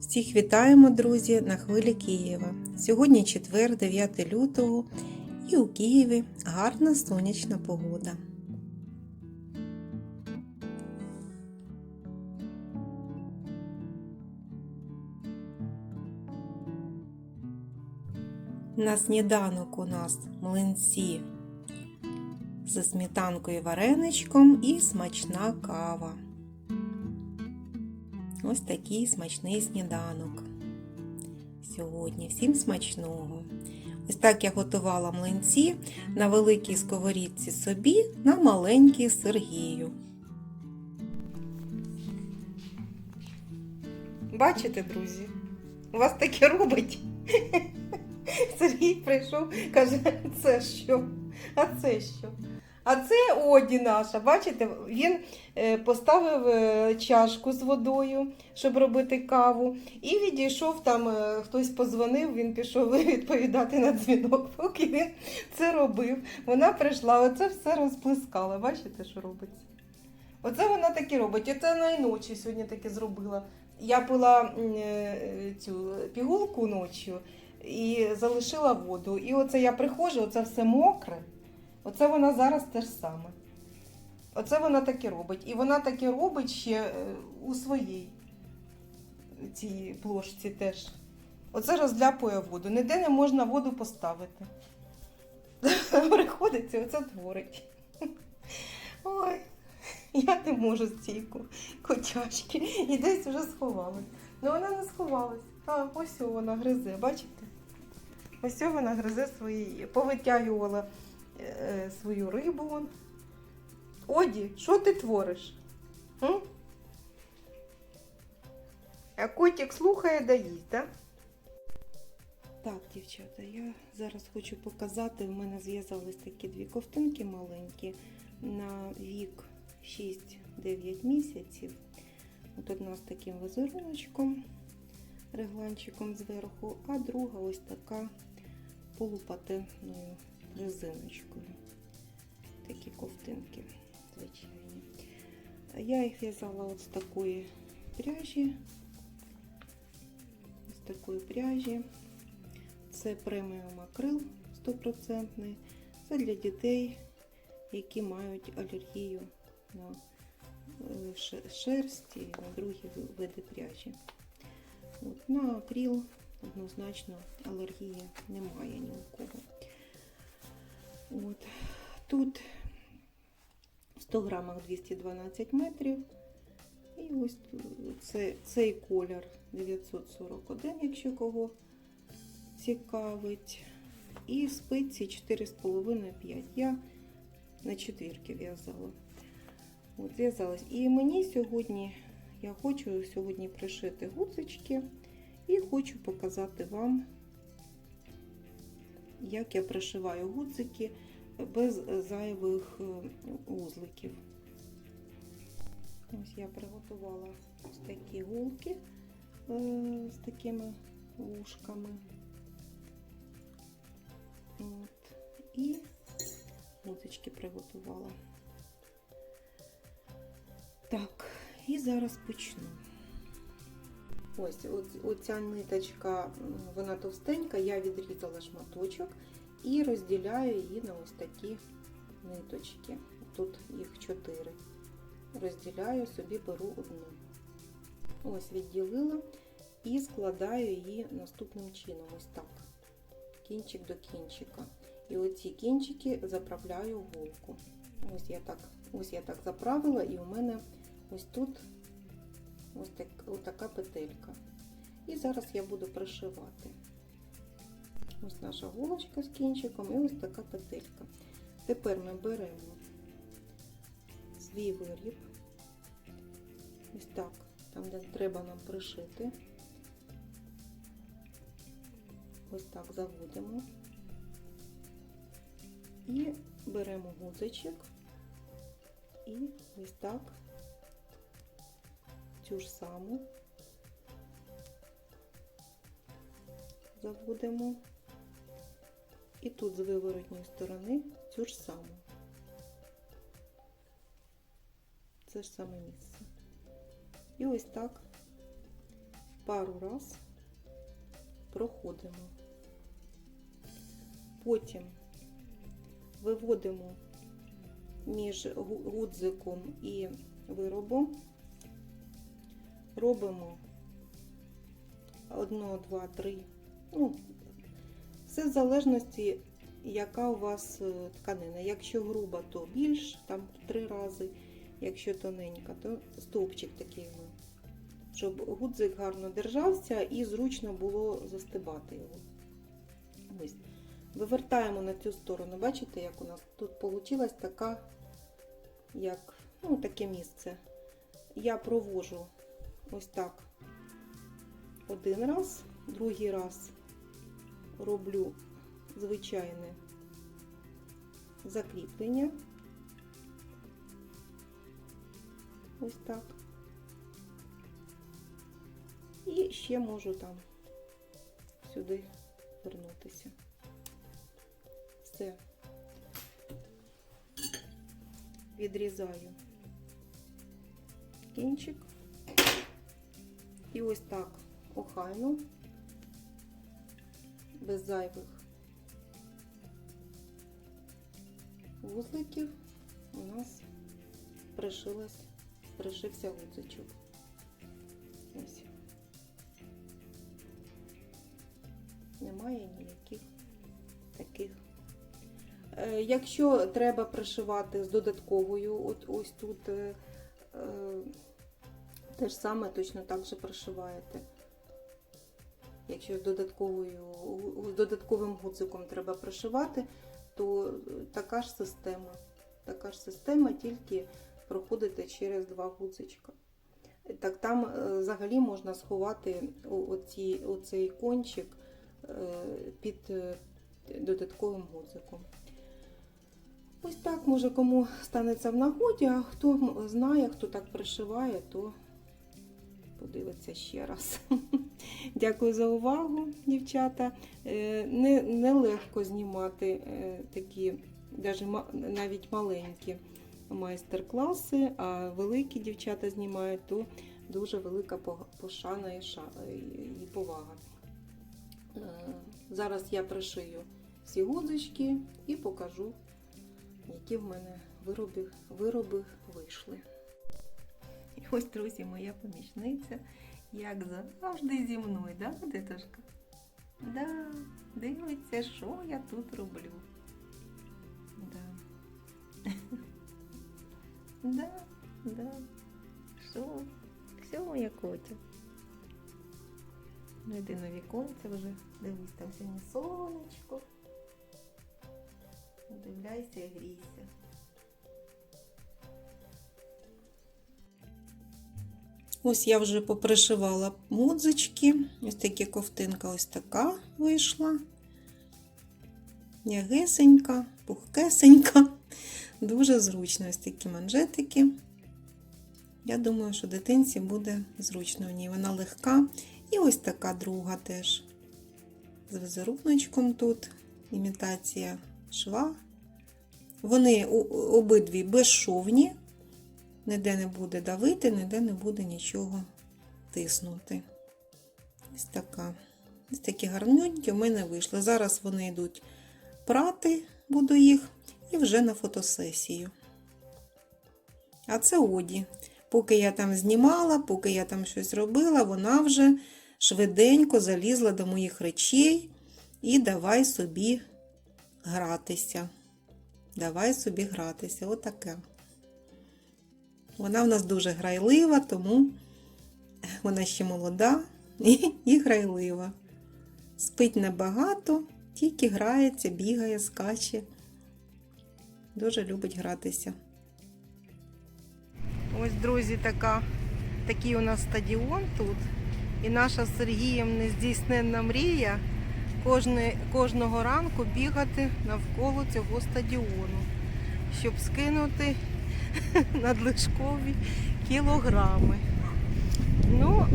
Всіх вітаємо, друзі, на хвилі Києва. Сьогодні четвер, 9 лютого, і у Києві гарна сонячна погода. На сніданок у нас млинці зі сметанкою вареничком і смачна кава. Ось такий смачний сніданок. Сьогодні всім смачного. Ось так я готувала млинці на великій сковорідці собі, на маленькій Сергію. Бачите, друзі? У вас таке робить. Сергій прийшов, каже, це що? А це що? А це Оді наша. Бачите, він е, поставив е, чашку з водою, щоб робити каву, і відійшов там, е, хтось позвонив, він пішов відповідати на дзвінок. Поки він це робив, вона прийшла, оце все розплескала. Бачите, що робиться? Оце вона таке робить. Оце найночі сьогодні таке зробила. Я пила цю пігулку ночі і залишила воду. І оце я приходжу, оце все мокре. Оце вона зараз те ж саме. Оце вона таке робить. І вона таке робить ще е, у своїй цій плошці теж. Оце розляпує воду. Ніде не можна воду поставити. Приходиться, оце творить. Ой, я не можу з цієї ко- котячки. І десь вже сховалась. Ну вона не сховалась. А, ось вона гризе, бачите? Ось вона гризе свої, повитягувала свою рибу. Оді, що ти твориш? М? А котик слухає да їсть, так? Так, дівчата, я зараз хочу показати. У мене зв'язались такі дві ковтинки маленькі на вік 6-9 місяців. От одна з таким візеруночком, регланчиком зверху, а друга ось така полупатентною резиночкою. Такі ковтинки звичайні. Я їх в'язала от з такої пряжі. З такої пряжі. Це преміум акрил 100%. Це для дітей, які мають алергію на е, шерсть і на другі види пряжі. От, на акрил однозначно алергії немає ні у кого. От. Тут в 100 грамах 212 метрів. І ось це, цей колір 941, якщо кого цікавить. І спиці 4,5-5. Я на четвірки в'язала. От в'язалась. І мені сьогодні, я хочу сьогодні пришити гудзички і хочу показати вам, як я пришиваю гудзики без зайвих е, узликів. Ось я приготувала ось такі гулки е, з такими вушками. От. І гудзички приготувала. Так, і зараз почну. Ось оця ниточка, вона товстенька, я відрізала шматочок і розділяю її на ось такі ниточки. Тут їх чотири. Розділяю, собі беру одну. Ось відділила і складаю її наступним чином. Ось так. Кінчик до кінчика. І оці кінчики заправляю в голку. Ось я так, ось я так заправила, і у мене ось тут ось, так, ось така петелька. І зараз я буду пришивати. Ось наша голочка з кінчиком і ось така петелька. Тепер ми беремо свій виріб. Ось так, там, де треба нам пришити. Ось так заводимо. І беремо гудзичок і ось так цю ж саму заводимо. І тут з виворотньої сторони цю ж саму. Це ж саме місце. І ось так пару раз проходимо. Потім виводимо між гу- гудзиком і виробом, робимо 1, 2, 3, ну, все в залежності, яка у вас е, тканина. Якщо груба, то більш, там три рази, якщо тоненька, то стовпчик такий, щоб гудзик гарно держався і зручно було застибати його. Ось. Вивертаємо на цю сторону. Бачите, як у нас тут вийшла така, як, ну, таке місце. Я провожу ось так один раз, другий раз роблю звичайне закріплення. Ось так. І ще можу там сюди вернутися. Все. Відрізаю кінчик. І ось так охайно, без зайвих вузликів у нас пришилась, пришився гудзичок. Ось. Немає ніяких таких. Е, Якщо треба пришивати з додатковою, от ось тут е, е, те ж саме точно так же пришиваєте. Якщо з додатковою, з додатковим гудзиком треба пришивати, то така ж система. Така ж система, тільки проходите через два гудзичка. Так там е, взагалі можна сховати оці, оцей кончик е, під е, додатковим гудзиком. Ось так, може, кому станеться в нагоді, а хто знає, хто так пришиває, то подивиться ще раз. Дякую за увагу, дівчата. Е, Не, нелегко знімати е, такі, навіть маленькі майстер-класи, а великі дівчата знімають, то дуже велика пошана і, повага. Е, Зараз я пришию всі гудзички і покажу, які в мене вироби, вироби вийшли. Ось, друзі, моя помічниця, як завжди зі мною, да, дитушка? Да, дивиться, що я тут роблю. Да. Да, да. Що? Все, моя котя. Ну, йди на віконце вже. Дивись, там сьогодні сонечко. Дивляйся і грійся. Ось я вже попришивала мудзички. Ось такі ковтинка ось така вийшла. М'ягесенька, пухкесенька. Дуже зручно ось такі манжетики. Я думаю, що дитинці буде зручно в ній. Вона легка. І ось така друга теж. З візеруночком тут. Імітація шва. Вони обидві безшовні. Ніде не буде давити, ніде не буде нічого тиснути. Ось така. Ось такі гарненькі у мене вийшли. Зараз вони йдуть прати, буду їх, і вже на фотосесію. А це Оді. Поки я там знімала, поки я там щось робила, вона вже швиденько залізла до моїх речей і давай собі гратися. Давай собі гратися. Отаке. Вона в нас дуже грайлива, тому вона ще молода і, і грайлива. Спить небагато, тільки грається, бігає, скаче. Дуже любить гратися. Ось, друзі, така, такий у нас стадіон тут. І наша з Сергієм нездійсненна мрія кожне, кожного ранку бігати навколо цього стадіону, щоб скинути надлишкові кілограми. Ну,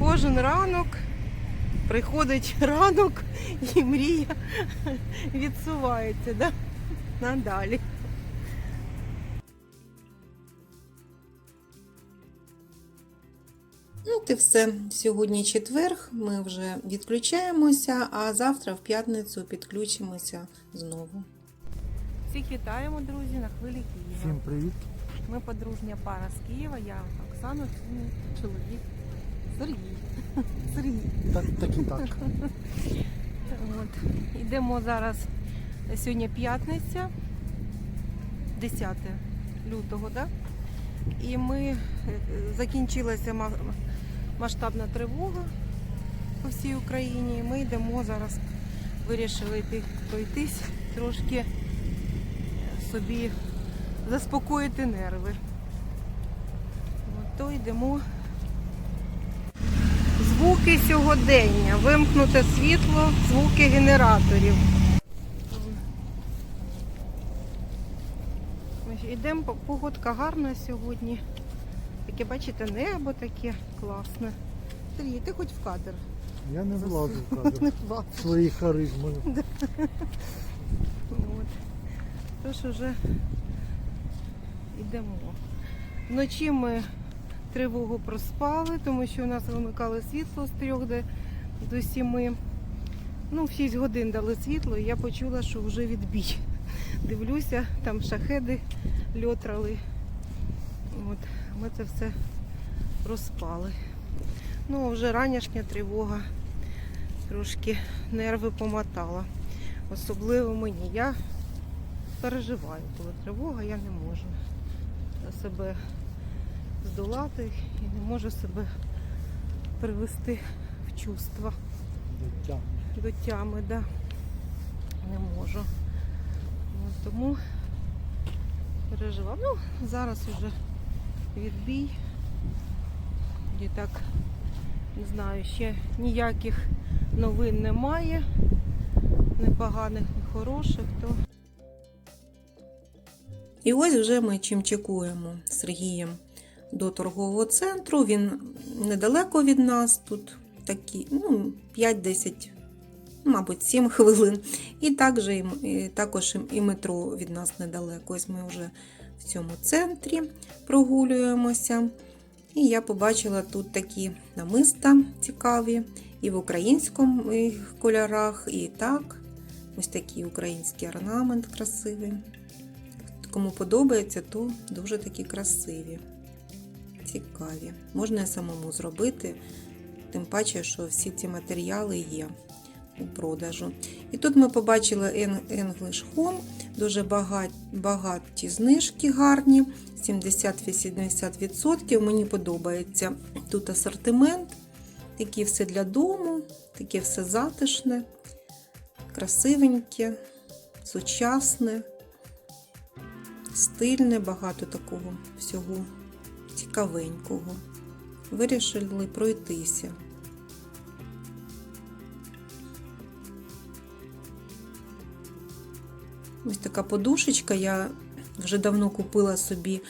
кожен ранок приходить ранок і мрія відсувається да? надалі. Ну, ти все. Сьогодні четверг, ми вже відключаємося, а завтра в п'ятницю підключимося знову. Всіх вітаємо, друзі, на хвилі Києва. Всім привіт. Ми подружня пара з Києва, я Оксана, чоловік Сергій. Сергій. Так, так і так. От. Йдемо зараз. Сьогодні п'ятниця, 10 лютого, да? і ми е, закінчилася масштабна тривога по всій Україні. Ми йдемо зараз, вирішили йти пройтись, трошки собі заспокоїти нерви. От, то йдемо. Звуки сьогодення, вимкнуте світло, звуки генераторів. Йдемо, погодка гарна сьогодні. Таке, бачите, небо таке класне. Сергій, ти хоч в кадр. Я не влазу в кадр своєю харизмою. Тож уже йдемо. Вночі ми тривогу проспали, тому що у нас вимикали світло з 3 до, 7. Ну, в 6 годин дали світло, і я почула, що вже відбій. Дивлюся, там шахеди льотрали. От, ми це все розпали. Ну, а вже ранішня тривога трошки нерви помотала. Особливо мені. Я переживаю, коли тривога, я не можу себе здолати і не можу себе привести в чувства Дитя. до тями, да. не можу. От, тому переживаю. Ну, зараз вже відбій. І так, не знаю, ще ніяких новин немає, не поганих, не хороших, то. І ось вже ми чимчикуємо з Сергієм до торгового центру. Він недалеко від нас, тут такі, ну, 5-10, мабуть, 7 хвилин. І також, і, також і метро від нас недалеко. Ось ми вже в цьому центрі прогулюємося. І я побачила тут такі намиста цікаві, і в українському кольорах, і так. Ось такий український орнамент красивий. Кому подобається, то дуже такі красиві, цікаві. Можна і самому зробити, тим паче, що всі ці матеріали є у продажу. І тут ми побачили English Home, дуже багаті, знижки гарні, 70-80%. Мені подобається тут асортимент, такі все для дому, таке все затишне, красивеньке, сучасне стильне, багато такого всього цікавенького. Вирішили пройтися. Ось така подушечка. Я вже давно купила собі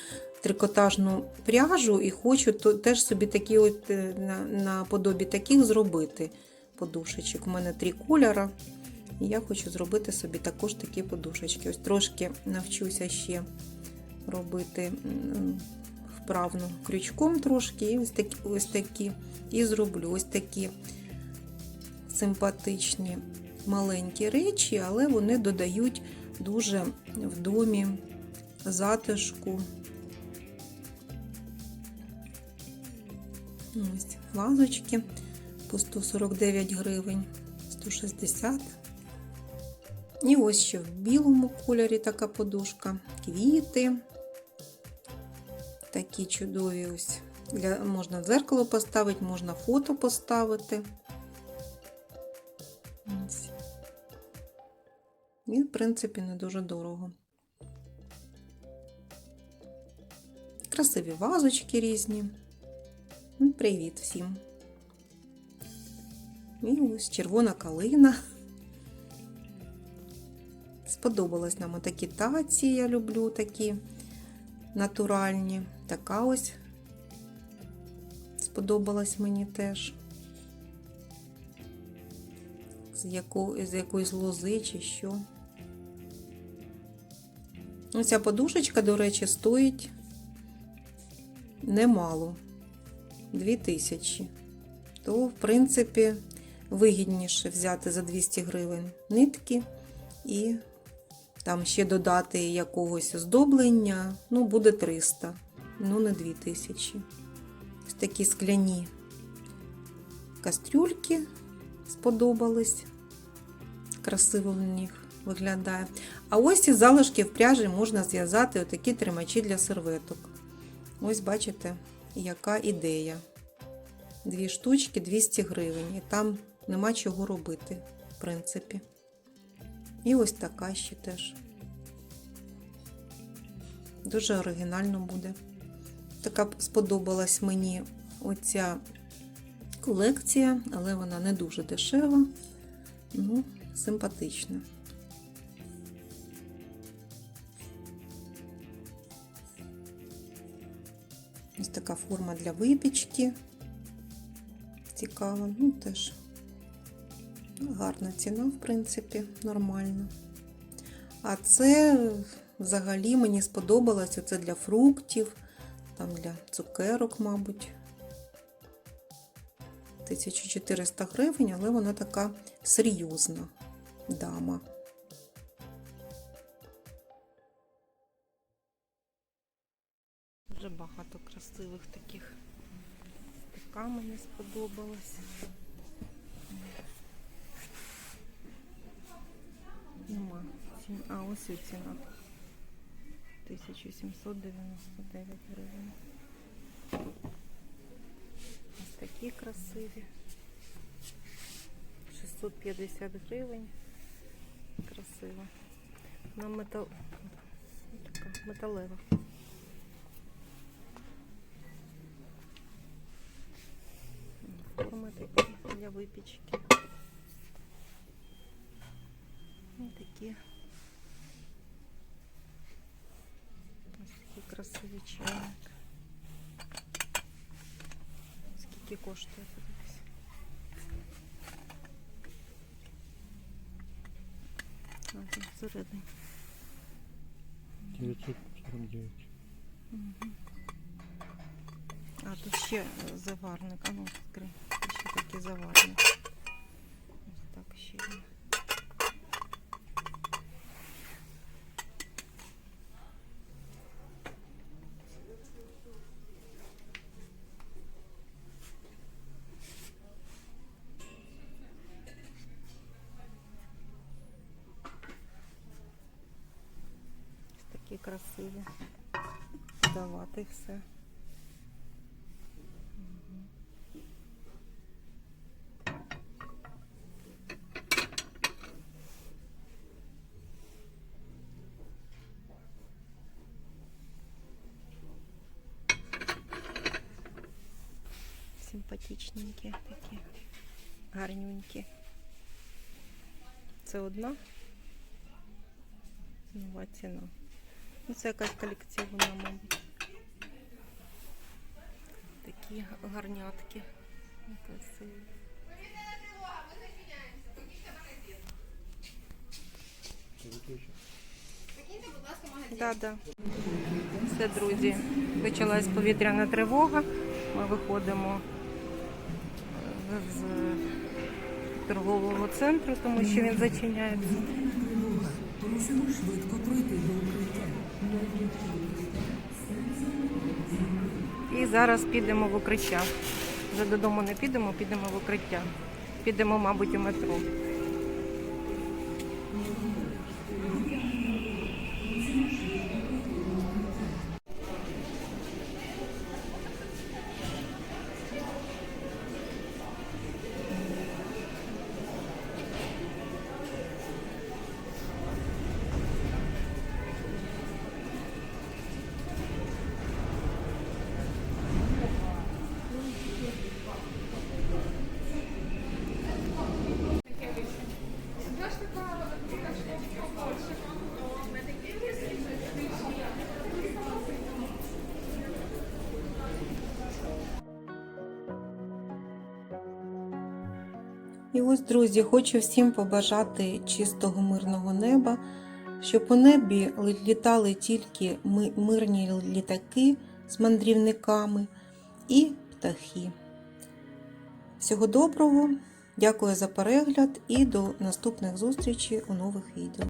трикотажну пряжу і хочу теж собі такі от е, на, на подобі таких зробити подушечок. У мене три кольора. І я хочу зробити собі також такі подушечки. Ось трошки навчуся ще робити вправно крючком трошки, і ось такі, ось такі. І зроблю ось такі симпатичні маленькі речі, але вони додають дуже в домі затишку. Ось вазочки по 149 гривень, 160 і ось ще в білому кольорі така подушка, квіти. Такі чудові ось. Для, можна дзеркало поставити, можна фото поставити. Ось. І, в принципі, не дуже дорого. Красиві вазочки різні. Привіт всім. І ось червона калина. Сподобалась нам такі таці, я люблю такі натуральні. Така ось сподобалась мені теж. З, яко, з якоїсь лози чи що. Оця подушечка, до речі, стоїть немало. 2000, то, в принципі, вигідніше взяти за 200 гривень нитки і там ще додати якогось оздоблення, ну, буде 300, ну, не 2000. Ось такі скляні кастрюльки сподобались. Красиво в них виглядає. А ось із залишків пряжі можна зв'язати отакі тримачі для серветок. Ось бачите, яка ідея. Дві штучки 200 гривень. І там нема чого робити, в принципі. І ось така ще теж. Дуже оригінально буде. Така сподобалась мені оця колекція, але вона не дуже дешева. Ну, симпатична. Ось така форма для випічки. Цікава, ну теж гарна ціна, в принципі, нормальна. А це взагалі мені сподобалось. Це для фруктів, там для цукерок, мабуть. 1400 гривень, але вона така серйозна дама. Дуже багато красивих таких. Така мені сподобалась. Нема. А ось і ціна. 1799 гривень. Ось такі красиві. 650 гривень. Красиво. На метал... така металева. Форми для випічки. такі. Ось такі красиві чайник. Скільки коштує подивись. А, тут всередині. 949. А, тут ще е, заварник. А ну, відкрий. Ще такий заварник. Ось так ще є. Красиві. Давати все. Симпатичненькі такі, гарненькі. Це одна нова ціна. Ну, це якась колекційна, мабуть. Такі гарнятки. Красиві. Да, да. Все, друзі. Почалась повітряна тривога. Ми виходимо з торгового центру, тому що він зачиняється. Швидко пройти до укриття. І зараз підемо в укриття. Вже додому не підемо, підемо в укриття. Підемо, мабуть, у метро. І ось, друзі, хочу всім побажати чистого мирного неба, щоб у небі літали тільки мирні літаки з мандрівниками і птахи. Всього доброго, дякую за перегляд і до наступних зустрічей у нових відео.